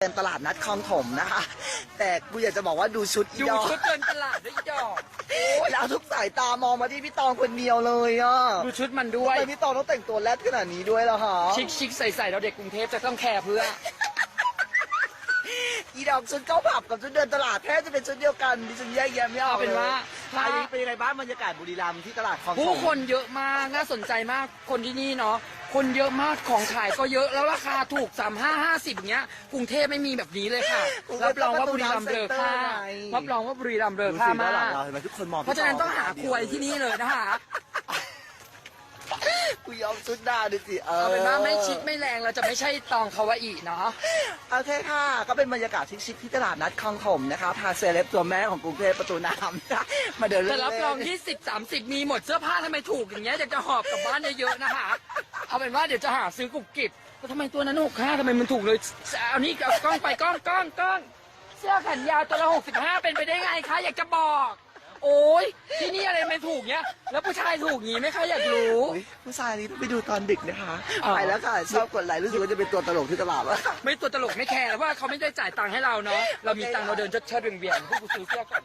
เดินตลาดนัดคลองถมนะคะ แต่กูอยากจะบอกว่าดูชุดอีดูดอกชุดเดินตลาดด้วยอีดอกแล้วทุกสายตามองมาที่พี่ตองคนเดียวเลยอะดูชุดมันด้ทำวยไมพี่ตองต้องแต่งตัวแรดขนาดนี้ด้วยล่ะคะชิคชิคใส่ใส่เราเด็กกรุงเทพจะต้องแคร์เพื่อ อีดอกชุดเข้าผับกับชุดเดินตลาดแทบจะเป็นชุดเดียวกันดิฉันแยกแยะไม่ออกเอาเป็นว่าลยอันนี้เป็นยังไงบ้างบรรยากาศบุรีรัมย์ที่ตลาดคลองถม ผู้คนเยอะมากน่าสนใจมากคนที่นี่เนาะ คนเยอะมากของขายก็เยอะแล้วราคาถูก3 5 50อย่างเงี้ยกรุงเทพไม่มีแบบนี้เลยค่ะ รับรองว่าบุรีรัมย์เบลอค่ารับรองว่าบุรีรัมย์เบลอดูค่าสิมาด้นหลักงเราเห็นไหมทุกคนมองเพราะฉะนั้นต้องหาครัวที่นี่เลยนะคะกูยอมชุดหน้าดูสิเออเอาเป็นว่าไม่ชิคไม่แรงเราจะไม่ใช่ตองคาวาอิเนาะโอเคค่ะ ก็เป็นบรรยากาศชิคๆที่ตลาดนัดคลองถมนะคะพาเซเลบตัวแม่ของกรุงเทพประตูน้ำนะมาเดินเล่นแต่รับรองที่สิบสามสิบมีหมดเสื้อผ้าทำไมถูกอย่างเงี้ยอยากจะหอบกลับบ้านเยอะๆนะคะ เอาเป็นว่าเดี๋ยวจะหาซื้อกุบกิบแล้วทำไมตัวนั้นหกห้าทำไมมันถูกเลยเอานี่เอากล้องไปกล้องกล้องกล้องเสื้อแขนยาวตัวละหกสิบห้าเป็นไปได้ไงคะอยากจะบอก โอ้ยที่นี่อะไรไม่ถูกเนี้ย แล้วผู้ชายถูกงี้ไหมคะอยากรู้โอ้ยผู้ชายนี้ต้องไปดูตอนดึกนะคะอ๋อไปแล้วค่ะ ชอบกดไลค์รู้สึกว่าจะเป็นตัวตลกที่ตลาดวะไม่ตัวตลกไม่แคร์เพราะว่าเขาไม่ได้จ่ายตังค์ให้เราเนาะเรามีตังค์เราเดินเชิดๆเบี่ยงๆพวกกูซื้อเสื้อก่อน